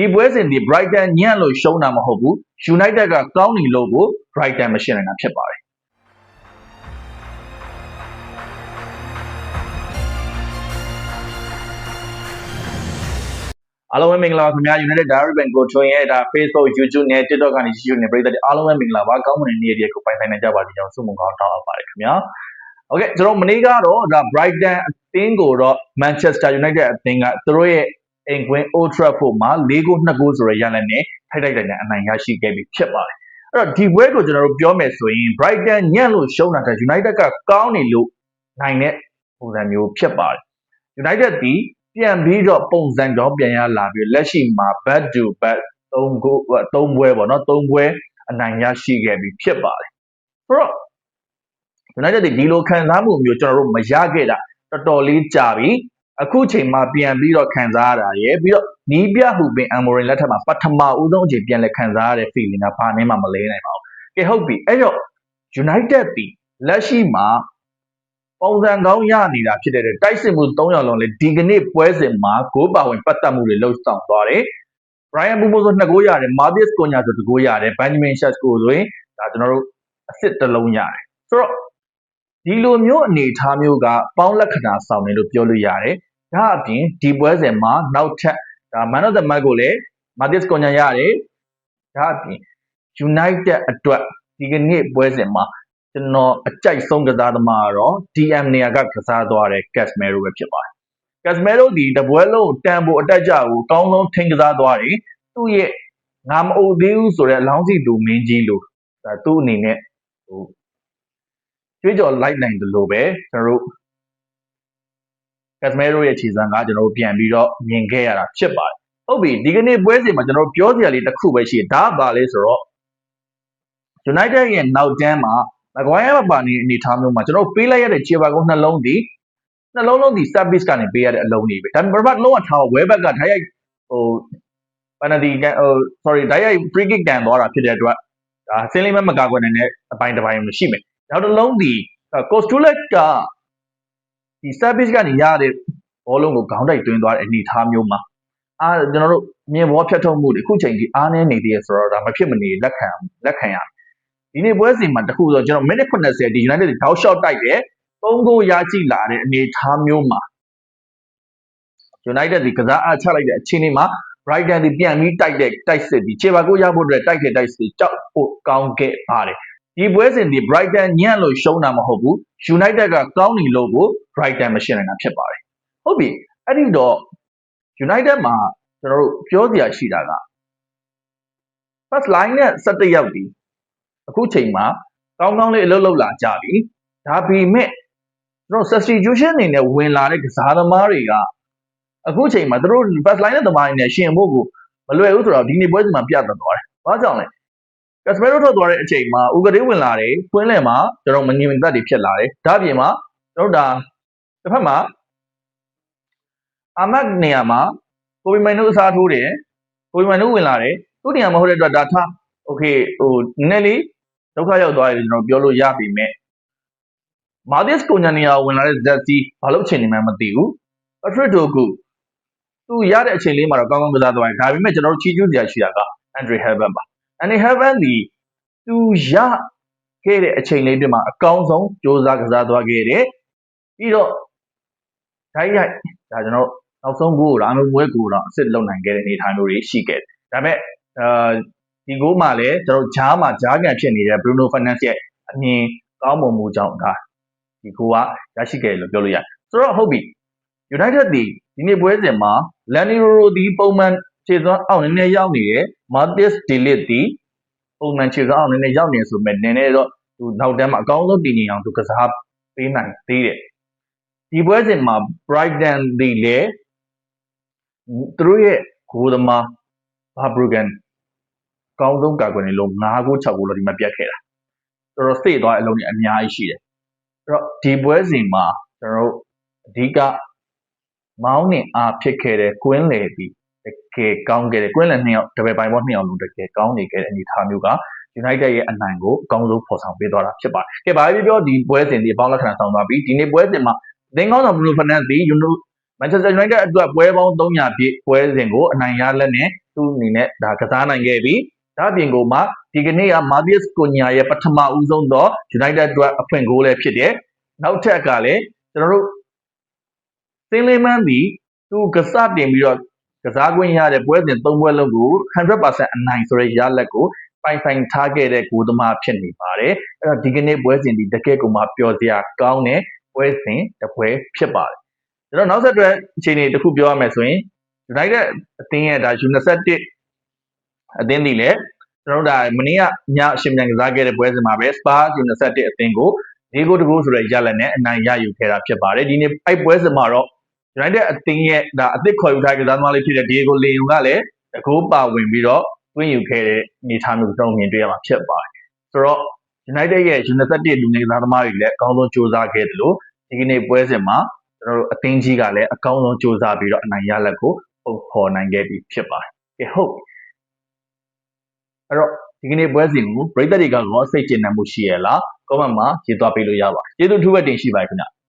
ဒီပွဲစဉ်ဒီ Brighton ညံ့လို့ရှုံးတာမဟုတ်ဘူး United ကကောင်းနေလို့ကို Brighton မရှင်းနိုင်တာဖြစ်ပါတယ်အားလုံးပဲမင်္ဂလာပါခင်ဗျာ United Diary Bank ကိုချိုရင်ဒါ Facebook YouTube နဲ့ TikTok ကနေ YouTube နဲ့ပရိသတ်တွေအားလုံးပဲမင်္ဂလာပါကောင်းမွန်တဲ့နေ့ရက်ကိုပိုင်ဆိုင်နိုင်ကြပါစေကြောင်းဆုမွန်ကောင်းတောင်းအပ်ပါတယ်ခင်ဗျာ Okay ကျွန်တော်မနေ့ကတော့ဒါ Brighton အသင်းကိုတော့ Manchester United အသင်းကသူတို့ရဲ့ အိမ်ကွင်း Old Trafford မှာ၄ဂိုး2ဂိုးဆိုတဲ့ရလဒ်နဲ့ထိုက်ထိုက်တန်တန်အနိုင်ရရှိခဲ့ပြီဖြစ်ပါတယ်အဲ့တော့ဒီပွဲကိုကျွန်တော်တို့ပြောမယ်ဆိုရင် Brighton ညံ့လို့ရှုံးတာက United ကကောင်းနေလို့နိုင်တဲ့ပုံစံမျိုးဖြစ်ပါတယ် United ဒီပြန်ပြီးတော့ပုံစံတော့ပြန်ရလာပြီးလက်ရှိမှာ back to back 3ဂိုး3ပွဲပေါ့နော်3ပွဲအနိုင်ရရှိခဲ့ပြီးဖြစ်ပါတယ်ဆိုတော့ United ဒီလိုခံစားမှုမျိုးကျွန်တော်တို့မရခဲ့တာတော်တော်လေးကြာပြီ အခုချိန်မှာပြန်ပြီးတော့ခံစားရတာရယ်ပြီးတော့နီးပြဟုပင်အမိုရင်လက်ထက်မှာပထမဦးဆုံးအချိန်ပြန်လဲခံစားရတဲ့ feeling ကဘာနဲ့မှမလဲနိုင်ပါဘူးကဲဟုတ်ပြီအဲ့တော့ United ဒီလက်ရှိမှာပုံစံကောင်းရနေတာဖြစ်တဲ့တိုက်စစ်မှု၃ယောက်လုံးလေဒီကနေ့ပွဲစဉ်မှာဂိုးပါဝင်ပတ်သက်မှုတွေလှုပ်ဆောင်သွားတယ်။ Brian Bumo ဆို2ဂိုးရတယ်။ Matheus Cunha ဆို2ဂိုးရတယ်။ Benjamin Sesko ဆိုရင်ဒါကျွန်တော်တို့အစ်စ်တစ်လုံးရတယ်။ဆိုတော့ဒီလိုမျိုးအနေအထားမျိုးကပေါင်းလက္ခဏာဆောင်တယ်လို့ပြောလို့ရတယ်။ ဒါအပြင်ဒီပွဲစဉ်မှာနောက်ထပ်ဒါ Man of the Match ကိုလည်း Matheus Cunha ရတယ်။ဒါအပြင် United အတွက်ဒီကနေ့ပွဲစဉ်မှာကျွန်တော်အကြိုက်ဆုံးကစားသမားကတော့ DM နေရာကကစားသွားတဲ့ Casemiro ပဲဖြစ်ပါတယ်။ Casemiro ဒီတပွဲလုံးတန်ဖို့အတက်ကြကိုအကောင်းဆုံးထိန်းကစားသွားတယ်။သူ့ရဲ့ငါမအိုသေးဘူးဆိုတဲ့အလောင်းစီလူမင်းကြီးလို့ဒါသူ့အနေနဲ့ဟိုကျွေးကြော်လိုက်နိုင်တယ်လို့ပဲကျွန်တော်တို့ Casemiro ရဲ့ခြေစမ်းကကျွန်တော်တို့ပြန်ပြီးတော့မြင်ခဲ့ရတာဖြစ်ပါတယ်။ဟုတ်ပြီဒီကနေ့ပွဲစဉ်မှာကျွန်တော်ပြောစရာလေးတစ်ခုပဲရှိတယ်။ဒါကဘာလဲဆိုတော့ United ရဲ့နောက်တန်းမှာမကွိုင်းရမပါနေအနေထားမျိုးမှာကျွန်တော်ပေးလိုက်ရတဲ့ခြေပါကုန်းနှလုံးဒီနှလုံးလုံးဒီ service ကနေပေးရတဲ့အလုံးတွေပဲဒါပေမဲ့ဘာလုံးဝထားဝဲဘက်ကဓာတ်ရိုက်ဟို penalty ဟို sorry ဓာတ်ရိုက် free kick ကန်သွားတာဖြစ်တဲ့အတွက်ဒါစင်းလေးမမကာကွယ်နိုင်တဲ့အပိုင်းတစ်ပိုင်းမရှိမယ်နောက်တစ်လုံးဒီ Costulet က ဒီ service ကနေရတဲ့ဘောလုံးကိုခေါင်းတိုက်တွင်းသွားတဲ့အနေအထားမျိုးမှာအာကျွန်တော်တို့မြင်ဘောဖြတ်ထုတ်မှုတွေအခုချိန်ကြီးအားနည်းနေသေးရဆိုတော့ဒါမဖြစ်မနေလက်ခံလက်ခံရဒီနေ့ပွဲစဉ်မှာတခုဆိုကျွန်တော်မိနစ်80ဒီ United တောက်ရှော့တိုက်တယ်၃ဂိုးရကြည့်လာတဲ့အနေအထားမျိုးမှာ United ဒီကစားအားချလိုက်တဲ့အခြေအနေမှာ Brighton ဒီပြန်ပြီးတိုက်တဲ့တိုက်စစ်ဒီခြေပါကိုရဖို့အတွက်တိုက်တဲ့တိုက်စစ်ကြောက်ဖို့ကောင်းခဲ့ပါတယ် ဒီပွဲစဉ်ဒီ Brighton ညံ့လို့ရှုံးတာမဟုတ်ဘူး United ကကောင်းနေလို့ကို Brighton မရှင်းနိုင်တာဖြစ်ပါတယ်ဟုတ်ပြီအဲ့ဒီတော့ United မှာကျွန်တော်တို့ပြောစရာရှိတာက first line နဲ့17ယောက်ဒီအခုချိန်မှာကောင်းကောင်းလေးအလုပ်လုပ်လာကြပြီဒါပေမဲ့ကျွန်တော် substitution အနေနဲ့ဝင်လာတဲ့ကစားသမားတွေကအခုချိန်မှာသူတို့ first line နဲ့သမားတွေနဲ့ရှင်ဖို့ကိုမလွယ်ဘူးဆိုတော့ဒီနေ့ပွဲစဉ်မှာပြတ်သွားတယ်။ဘာကြောင့်လဲ။ Casemiro ထွက်သွားတဲ့အချိန်မှာဥကဒေးဝင်လာတယ်။ခွင်းလယ်မှာကျွန်တော်မငြိမ်သက်တွေဖြစ်လာတယ်။ဒါ့အပြင်မှာကျွန်တော်ဒါတစ်ဖက်မှာအာမတ်နေရာမှာကိုဘီမိုင်နိုအစားထိုးတယ်။ကိုဘီမိုင်နိုဝင်လာတယ်။သူ့နေရာမဟုတ်တဲ့အတွက်ဒါထားโอเคဟိုနည်းနည်းလေးဒုက္ခရောက်သွားတယ်ကျွန်တော်ပြောလို့ရပြီမဲ့မာသစ်ကိုညာနေရာဝင်လာတဲ့ဇက်စီဘာလို့အချိန်နေမှမသိဘူးပထရစ်တိုကူသူရတဲ့အချိန်လေးမှာတော့ကောင်းကောင်းကစားသွားတယ်ဒါပေမဲ့ကျွန်တော်တို့ချီးကျူးစရာရှိတာကအန်ဒရီဟဲဗန်ပါ အန်ဒရီဟဲဗန်ဒီသူရခဲ့တဲ့အချိန်လေးပြမှာအကောင်းဆုံးစ조사ကစားသွားခဲ့တယ်ပြီးတော့ဓာတ်ရိုက်ဒါကျွန်တော်နောက်ဆုံးဂိုးကိုတော့အမျိုးမွဲကိုတော့အစ်စ်လုံနိုင်ခဲ့တဲ့အနေအထားမျိုးတွေရှိခဲ့တယ်ဒါပေမဲ့အာဒီဂိုးမှာလည်းကျွန်တော်ဂျားမှာဂျားကန်ဖြစ်နေတဲ့ Bruno Fernandes ရဲ့အမြင်ကောင်းမွန်မှုကြောင့်ဒါဒီဂိုးကရရှိခဲ့တယ်လို့ပြောလို့ရတယ်ဆိုတော့ဟုတ်ပြီ United ဒီဒီနေ့ပွဲစဉ်မှာ Laniro ဒီပုံမှန် ခြေစွမ်းအောက်နည်းနည်းရောက်နေတယ် Matheus De Ligt ဒီပုံမှန်ခြေစွမ်းအောက်နည်းနည်းရောက်နေဆိုပေမဲ့နည်းနည်းတော့သူနောက်တန်းမှာအကောင်းဆုံးတည်နေအောင်သူကစားပေးနိုင်သေးတယ်ဒီပွဲစဉ်မှာ Brighton ဒီလေသူတို့ရဲ့ဂိုးသမား Barbruggen ကောင်းဆုံးကာကွယ်နေလို့9ဂိုး6ဂိုးလောက်ဒီမှာပြတ်ခဲ့တာတော်တော်စိတ်သွားအလုံးကြီးအများကြီးရှိတယ်အဲ့တော့ဒီပွဲစဉ်မှာကျွန်တော်တို့အဓိကမောင်းနှင်အားဖြစ်ခဲ့တဲ့ကွင်းလေပြီးတ ကယ်ကောင်းခဲ့တဲ့ကွင်းလေနှစ်ယောက်တပယ်ပိုင်ဘောနှစ်ယောက်လုံးတကယ်ကောင်းနေခဲ့တဲ့အနေအထားမျိုးက United ရဲ့အနိုင်ကိုအကောင်းဆုံးဖော်ဆောင်ပေးသွားတာဖြစ်ပါတယ်။ကဲဘာပဲပြောဒီပွဲစဉ်ဒီအပေါင်းလက္ခဏာဆောင်သွားပြီဒီနေ့ပွဲစဉ်မှာသင်းကောင်းဆောင်ဘရူနိုဖာနန်ဒီယူနိုမန်ချက်စတာယူနိုက်တက်အတွက်ပွဲပေါင်း300ပြည့်ပွဲစဉ်ကိုအနိုင်ရလက်နဲ့သူသူ့အနေနဲ့ဒါကစားနိုင်ခဲ့ပြီဒါအပြင်ကိုမှဒီကနေ့က Marcus Cunha ရဲ့ပထမဦးဆုံးသော United အတွက်အဖွင့်ဂိုးလည်းဖြစ်တယ်နောက်ထပ်ကလည်းကျွန်တော်တို့စင်းလေးမန်းဒီသူကစားတင်ပြီးတော့ ကစားခွင့်ရတဲ့ပွဲစဉ်၃ပွဲလုံးကို100%အနိုင်ဆိုတဲ့ရလဒ်ကိုပိုင်ဆိုင်ထားခဲ့တဲ့ကိုသမားဖြစ်နေပါတယ်အဲ့တော့ဒီကနေ့ပွဲစဉ်ဒီတကယ့်ကိုမှပျော်စရာကောင်းတဲ့ပွဲစဉ်တစ်ပွဲဖြစ်ပါတယ်ကျွန်တော်နောက်ဆက်တွဲအခြေအနေတစ်ခုပြောရမယ်ဆိုရင် United အသင်းရဲ့ဒါ U21 အသင်းဒီလည်းကျွန်တော်တို့ဒါမနေ့ကညအရှင်မြန်ကစားခဲ့တဲ့ပွဲစဉ်မှာပဲ Spa U21 အသင်းကိုဒီကိုတကူဆိုတဲ့ရလဒ်နဲ့အနိုင်ရယူခဲ့တာဖြစ်ပါတယ်ဒီနေ့အဲ့ပွဲစဉ်မှာတော့ United အသင်းရဲ့ဒါအသစ်ခေါ်ယူထားတဲ့ကစားသမားလေးဖြစ်တဲ့ Diego Leon ကလည်းတကိုးပါဝင်ပြီးတော့တွင်းယူခဲ့တဲ့အနေအထားမျိုးကျွန်တော်မြင်တွေ့ရမှာဖြစ်ပါတယ်ဆိုတော့ United ရဲ့ U21 လူငယ်ကစားသမားတွေလည်းအကောင်းဆုံးကြိုးစားခဲ့တယ်လို့ဒီကနေ့ပွဲစဉ်မှာကျွန်တော်တို့အသင်းကြီးကလည်းအကောင်းဆုံးကြိုးစားပြီးတော့အနိုင်ရလက်ကိုပုံဖော်နိုင်ခဲ့ပြီးဖြစ်ပါတယ်။ကဲဟုတ်အဲ့တော့ဒီကနေ့ပွဲစဉ်ကိုပရိသတ်တွေကတော့စိတ်ကျေနပ်မှုရှိရလား comment မှာရေးသွားပေးလို့ရပါတယ်။ကျေးဇူးထူးပဲတင်ရှိပါတယ်ခင်ဗျာ။